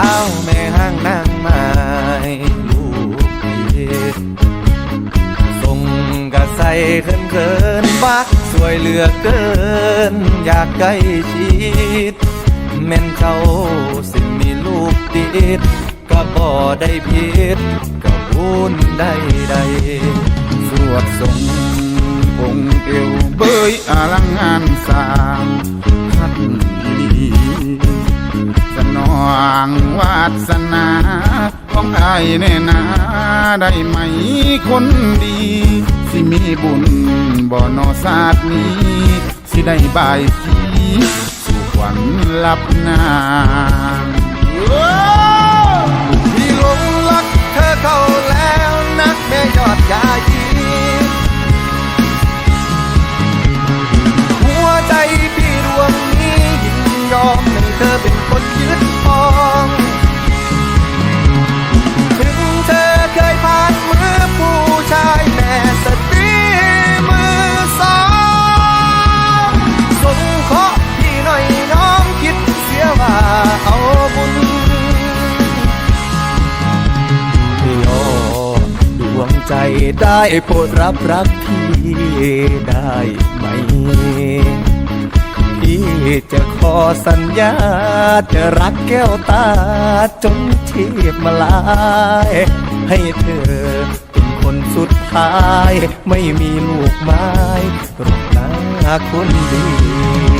สาแม่ห้างนางไม้ลูกเีส่งกระใสเขินเขินฟ้าสวยเหลือเกิน อยากใกล้ชิดแม่นเขาสิมีลูกติดก็บ่ได้ผิดก็บุญได้ใดสวดสงคงเอวเบยอลังงานสร้าง งวาสนาของไอ้ายแน่นาได้ไหมคนดี สิมีบุญบ่อนอศาสตร์นี้ สิได้บายสีสู่ขวัญลับนางพี่หลงรักเธอเข้าแล้วนักแม่ยอดยายีหัวใจพี่ดวงนี้ยินยอมให้เธอเป็น ใจได้โปรดรับรักพี่ได้ไหม พี่จะขอสัญญา จะรักแก้วตาจนชีพมาลาย ให้เธอเป็นคนสุดท้าย ไม่มีลูกไม้รบหน้าคนดี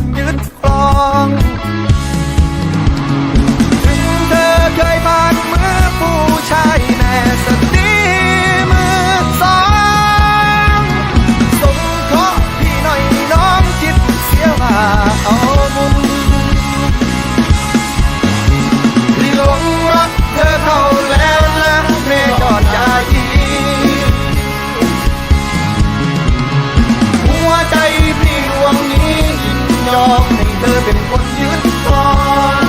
ยอมให้เธอเป็นคนยึดครอง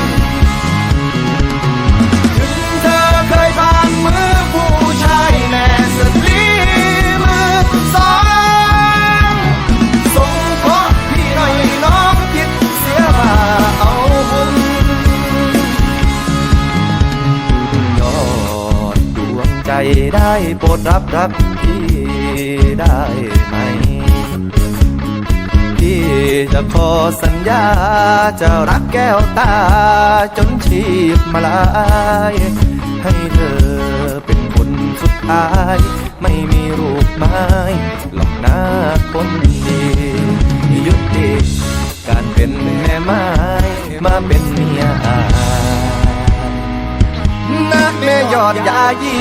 ถึงเธอเคยผ่านมือผู้ชายแม่สตรีมือสองสงเคราะห์พี่หน่อยน้องคิดเสียว่าเอาบุญยอดดวงใจได้โปรดรับรักพี่ได้ไหม จะขอสัญญา จะรักแก้วตา จนชีพมาลาย ให้เธอเป็นคนสุดท้าย ไม่มีรูปไม้หลอกหน้าคนดียุติการเป็นแม่ไม้มาเป็นเมียอายนะแม่ยอดยายี